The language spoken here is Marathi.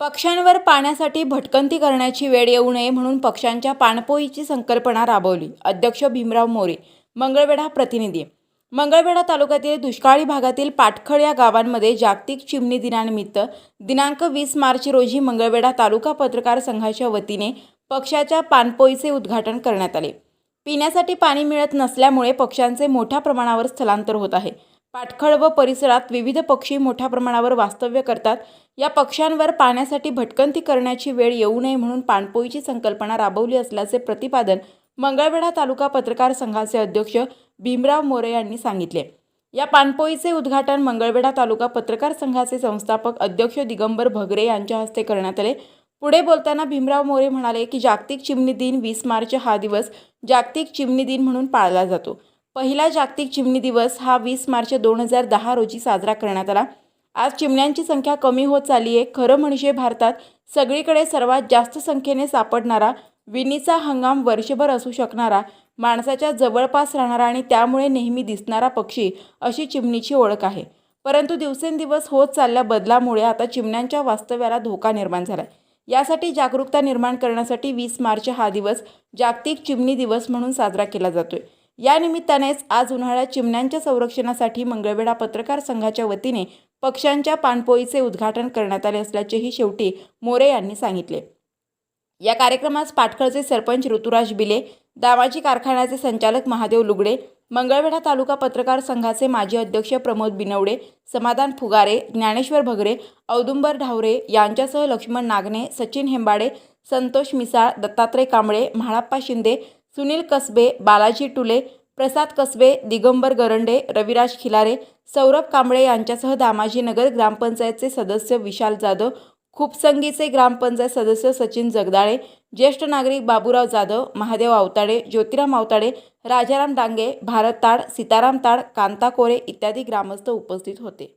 पक्ष्यांवर पाण्यासाठी भटकंती करण्याची वेळ येऊ नये म्हणून पक्ष्यांच्या पाणपोईची संकल्पना राबवली. अध्यक्ष भीमराव मोरे मंगळवेढा प्रतिनिधी. मंगळवेढा तालुक्यातील दुष्काळी भागातील पाटखळ या गावांमध्ये जागतिक चिमणी दिनानिमित्त दिनांक वीस मार्च रोजी मंगळवेढा तालुका पत्रकार संघाच्या वतीने पक्षाच्या पाणपोईचे उद्घाटन करण्यात आले. पिण्यासाठी पाणी मिळत नसल्यामुळे पक्ष्यांचे मोठ्या प्रमाणावर स्थलांतर होत आहे. पाटखळ व परिसरात विविध पक्षी मोठ्या प्रमाणावर वास्तव्य करतात. या पक्ष्यांवर पाण्यासाठी भटकंती करण्याची वेळ येऊ नये म्हणून पाणपोईची संकल्पना राबवली असल्याचे प्रतिपादन मंगळवेढा तालुका पत्रकार संघाचे अध्यक्ष भीमराव मोरे यांनी सांगितले. या पाणपोईचे उद्घाटन मंगळवेढा तालुका पत्रकार संघाचे संस्थापक अध्यक्ष दिगंबर भगरे यांच्या हस्ते करण्यात आले. पुढे बोलताना भीमराव मोरे म्हणाले की जागतिक चिमणी दिन वीस मार्च हा दिवस जागतिक चिमणी दिन म्हणून पाळला जातो. पहिला जागतिक चिमणी दिवस हा वीस मार्च दोन हजार दहा रोजी साजरा करण्यात आला. आज चिमण्यांची संख्या कमी होत चालली आहे. खरं म्हणजे भारतात सगळीकडे सर्वात जास्त संख्येने सापडणारा विणीचा हंगाम वर्षभर असू शकणारा माणसाच्या जवळपास राहणारा आणि त्यामुळे नेहमी दिसणारा पक्षी अशी चिमणीची ओळख आहे. परंतु दिवसेंदिवस होत चालल्या बदलामुळे आता चिमण्यांच्या वास्तव्याला धोका निर्माण झाला यासाठी जागरूकता निर्माण करण्यासाठी वीस मार्च हा दिवस जागतिक चिमणी दिवस म्हणून साजरा केला जातोय. या निमित्तानेच आज उन्हाळ्यात चिमण्यांच्या संरक्षणासाठी मंगळवेढा पत्रकार संघाच्या वतीने पक्ष्यांच्या पाणपोईचे उद्घाटन करण्यात आले असल्याचेही शेवटी मोरे यांनी सांगितले. या कार्यक्रमास पाटखळचे सरपंच ऋतुराज बिले दामाजी कारखान्याचे संचालक महादेव लुगडे मंगळवेढा तालुका पत्रकार संघाचे माजी अध्यक्ष प्रमोद बिनवडे समाधान फुगारे ज्ञानेश्वर भगरे औदुंबर ढावरे यांच्यासह लक्ष्मण नागने सचिन हेंबाडे संतोष मिसाळ दत्तात्रय कांबळे म्हाळाप्पा शिंदे सुनील कसबे बालाजी टुले प्रसाद कसबे दिगंबर गरंडे रविराज खिलारे सौरभ कांबळे यांच्यासह दामाजीनगर ग्रामपंचायतचे सदस्य विशाल जाधव खूपसंगीचे ग्रामपंचायत सदस्य सचिन जगदाळे ज्येष्ठ नागरिक बाबूराव जाधव महादेव आवताडे ज्योतिराम आवताडे राजाराम डांगे भारत ताड सीताराम ताड कांता कोरे इत्यादी ग्रामस्थ उपस्थित होते.